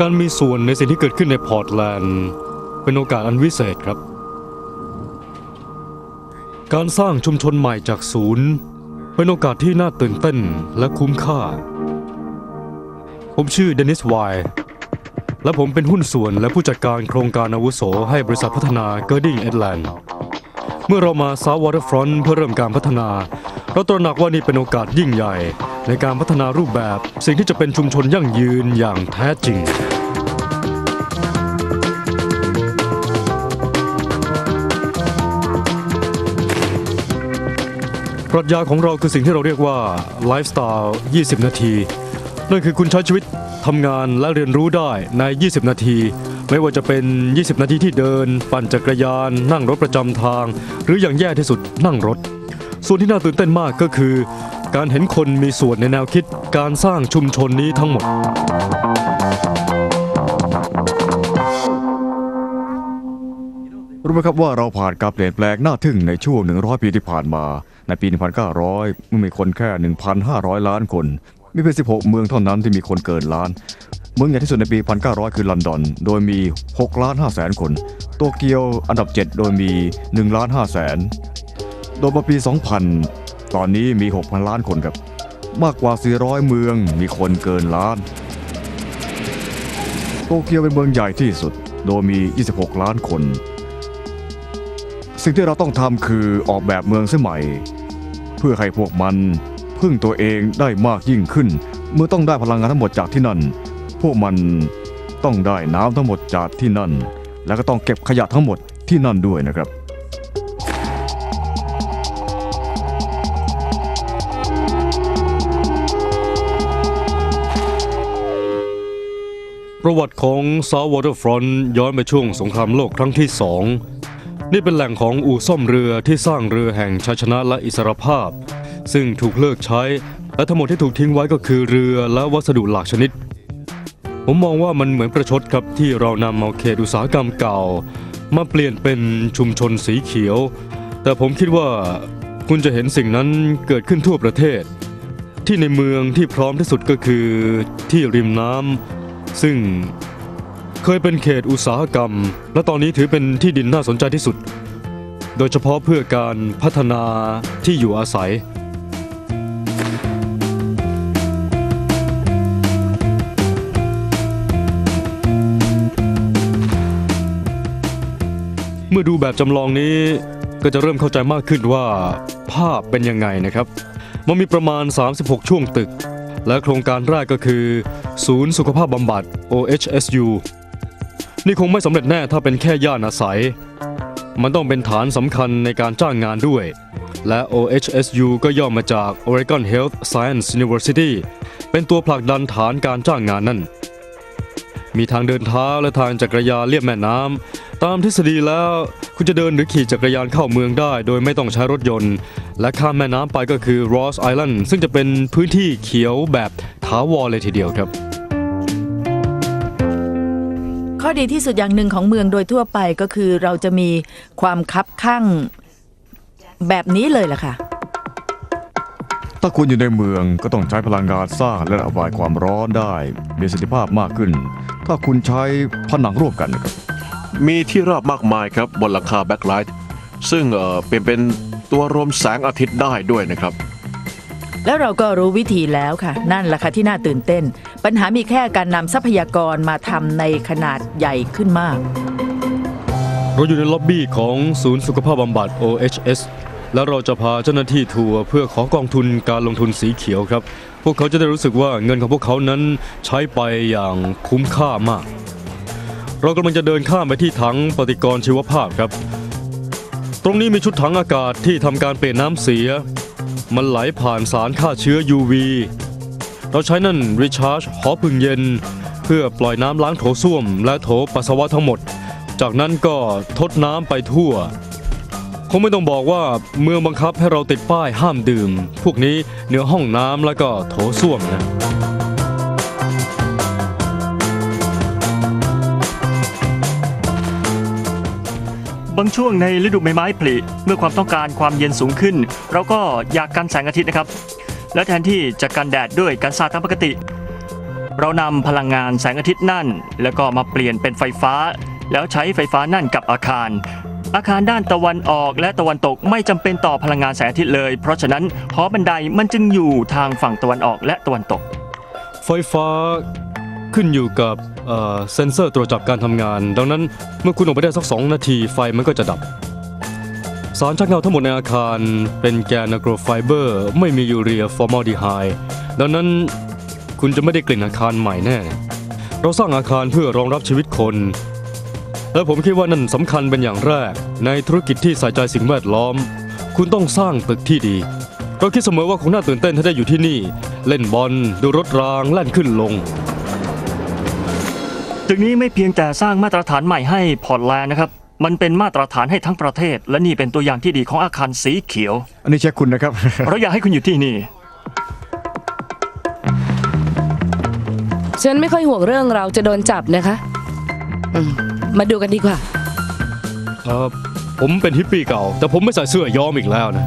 การมีส่วนในสิ่งที่เกิดขึ้นในพอร์ตแลนด์เป็นโอกาสอันวิเศษครับ การสร้างชุมชนใหม่จากศูนย์ เป็นโอกาสที่น่าตื่นเต้นและคุ้มค่า ผมชื่อเดนิสไวน์และผมเป็นหุ้นส่วนและผู้จัดการโครงการอาวุโสให้บริษัทพัฒนาเก r ร์ดิงเอ็ดแลนด์เมื่อเรามาซาววอเตอร์ฟรอนต์เพื่อเริ่มการพัฒนา เราตระหนักว่านี่เป็นโอกาสยิ่งใหญ่ ในการพัฒนารูปแบบสิ่งที่จะเป็นชุมชนยั่งยืนอย่างแท้จริง ปรัชญาของเราคือสิ่งที่เราเรียกว่าไลฟ์สไตล์ 20 นาที นั่นคือคุณใช้ชีวิตทำงานและเรียนรู้ได้ใน 20 นาที ไม่ว่าจะเป็น 20 นาทีที่เดิน ปั่นจักรยาน นั่งรถประจำทาง หรืออย่างแย่ที่สุดนั่งรถ ส่วนที่น่าตื่นเต้นมากก็คือ การเห็นคนมีส่วนในแนวคิดการสร้างชุมชนนี้ทั้งหมด รู้ไหมครับว่าเราผ่านการเปลี่ยนแปลงน่าทึ่งในช่วง 100 ปีที่ผ่านมา ในปี 1900เมื่อมีคนแค่ 1,500 ล้านคน มีเพียง16 เมืองเท่านั้นที่มีคนเกินล้าน เมืองใหญ่ที่สุดในปี 1900 คือลอนดอน โดยมี6ล้าน5แสนคน โตเกียวอันดับ 7 โดยมี1ล้าน5แสนโดยมาปี 2000 ตอนนี้มี 6,000 ล้านคนครับ มากกว่า 400 เมืองมีคนเกินล้าน โตเกียวเป็นเมืองใหญ่ที่สุด โดยมี 26 ล้านคน สิ่งที่เราต้องทำคือออกแบบเมืองสมัยเพื่อให้พวกมันพึ่งตัวเองได้มากยิ่งขึ้น เมื่อต้องได้พลังงานทั้งหมดจากที่นั่น พวกมันต้องได้น้ำทั้งหมดจากที่นั่น แล้วก็ต้องเก็บขยะทั้งหมดที่นั่นด้วยนะครับ ประวัติของซาววอเตอร์ฟรอนต์ย้อนไปช่วงสงครามโลกครั้งที่สองนี่เป็นแหล่งของอู่ซ่อมเรือที่สร้างเรือแห่งชัยชนะและอิสรภาพ ซึ่งถูกเลิกใช้ และทั้งหมดที่ถูกทิ้งไว้ก็คือเรือและวัสดุหลากชนิด ผมมองว่ามันเหมือนประชดครับที่เรานำเอาเขตอุตสาหกรรมเก่า มาเปลี่ยนเป็นชุมชนสีเขียว แต่ผมคิดว่าคุณจะเห็นสิ่งนั้นเกิดขึ้นทั่วประเทศ ที่ในเมืองที่พร้อมที่สุดก็คือที่ริมน้ำ ซึ่งเคยเป็นเขตอุตสาหกรรม และตอนนี้ถือเป็นที่ดินน่าสนใจที่สุด โดยเฉพาะเพื่อการพัฒนาที่อยู่อาศัย เมื่อดูแบบจำลองนี้ก็จะเริ่มเข้าใจมากขึ้นว่าภาพเป็นยังไงนะครับ มันมีประมาณ 36 ช่วงตึก และโครงการแรกก็คือ ศูนย์สุขภาพบำบัด OHSU นี่คงไม่สำเร็จแน่ถ้าเป็นแค่ย่านอาศัย มันต้องเป็นฐานสำคัญในการจ้างงานด้วย และ OHSU ก็ย่อมาจาก Oregon Health Science University เป็นตัวผลักดันฐานการจ้างงานนั่น มีทางเดินเท้าและทางจักรยานเลียบแม่น้ำ ตามทฤษฎีแล้วคุณจะเดินหรือขี่จักรยานเข้าเมืองได้ โดยไม่ต้องใช้รถยนต์ และข้ามแม่น้ำไปก็คือ Ross Island ซึ่งจะเป็นพื้นที่เขียวแบบถาวรเลยทีเดียวครับ ข้อดีที่สุดอย่างหนึ่งของเมืองโดยทั่วไปก็คือเราจะมีความคับข้างแบบนี้เลยล่ะค่ะ ถ้าคุณอยู่ในเมืองก็ต้องใช้พลังงานสร้างและระบายความร้อนได้ มีประสิทธิภาพมากขึ้น ถ้าคุณใช้ผนังร่วมกันนะครับ มีที่ราบมากมายครับบนหลังคาแบ็คไลท์ซึ่งเอ่อเป็นเป็นตัวรวมแสงอาทิตย์ได้ด้วยนะครับ แล้วเราก็รู้วิธีแล้วค่ะ นั่นแหละค่ะที่น่าตื่นเต้น ปัญหามีแค่การนำทรัพยากรมาทำในขนาดใหญ่ขึ้นมาก เราอยู่ในล็อบบี้ของศูนย์สุขภาพบำบัด OHS แล้วเราจะพาเจ้าหน้าที่ทัวร์เพื่อขอกองทุนการลงทุนสีเขียวครับ พวกเขาจะได้รู้สึกว่าเงินของพวกเขานั้นใช้ไปอย่างคุ้มค่ามาก เรากำลังจะเดินข้ามไปที่ถังปฏิกรณ์ชีวภาพครับ ตรงนี้มีชุดถังอากาศที่ทำการเปลี่ยนน้ำเสีย มันไหลผ่านสารฆ่าเชื้อ UV เราใช้นั่นรีชาร์จหอพึ่งเย็น เพื่อปล่อยน้ำล้างโถส้วม และโถปัสสาวะทั้งหมด จากนั้นก็ทดน้ำไปทั่ว คงไม่ต้องบอกว่าเมืองบังคับให้เราติดป้ายห้ามดื่ม พวกนี้เหนือห้องน้ำแล้วก็โถส้วมนะ บางช่วงในฤดูใบไม้ผลิเมื่อความต้องการความเย็นสูงขึ้น เราก็อยากกันแสงอาทิตย์นะครับ และแทนที่จะกันแดดด้วยกันสาดตามปกติ เรานำพลังงานแสงอาทิตย์นั่น แล้วก็มาเปลี่ยนเป็นไฟฟ้า แล้วใช้ไฟฟ้านั่นกับอาคาร อาคารด้านตะวันออกและตะวันตกไม่จำเป็นต่อพลังงานแสงอาทิตย์เลย เพราะฉะนั้นหอบันไดมันจึงอยู่ทางฝั่งตะวันออกและตะวันตก ไฟฟ้า ขึ้นอยู่กับเซ็นเซอร์ตรวจจับการทำงาน ดังนั้นเมื่อคุณออกไปได้สัก 2 นาทีไฟมันก็จะดับ สารชักเงาทั้งหมดในอาคารเป็นแกนอะโกรไฟเบอร์ไม่มียูเรียฟอร์มอลดีไฮด์ดังนั้นคุณจะไม่ได้กลิ่นอาคารใหม่แน่ เราสร้างอาคารเพื่อรองรับชีวิตคน และผมคิดว่านั่นสำคัญเป็นอย่างแรก ในธุรกิจที่ใส่ใจสิ่งแวดล้อม คุณต้องสร้างตึกที่ดีเราคิดเสมอว่าคงน่าตื่นเต้นถ้าได้อยู่ที่นี่ เล่นบอลดูรถรางแล่นขึ้นลง ตึกนี้ไม่เพียงแต่สร้างมาตรฐานใหม่ให้พอร์ตแลนด์นะครับ มันเป็นมาตรฐานให้ทั้งประเทศ และนี่เป็นตัวอย่างที่ดีของอาคารสีเขียว อันนี้เช็คคุณนะครับ เราอยากให้คุณอยู่ที่นี่ ฉันไม่ค่อยห่วงเรื่องเราจะโดนจับนะคะอืมมาดูกันดีกว่า เออผมเป็นฮิปปี้เก่า แต่ผมไม่ใส่เสื้อย้อมอีกแล้วนะ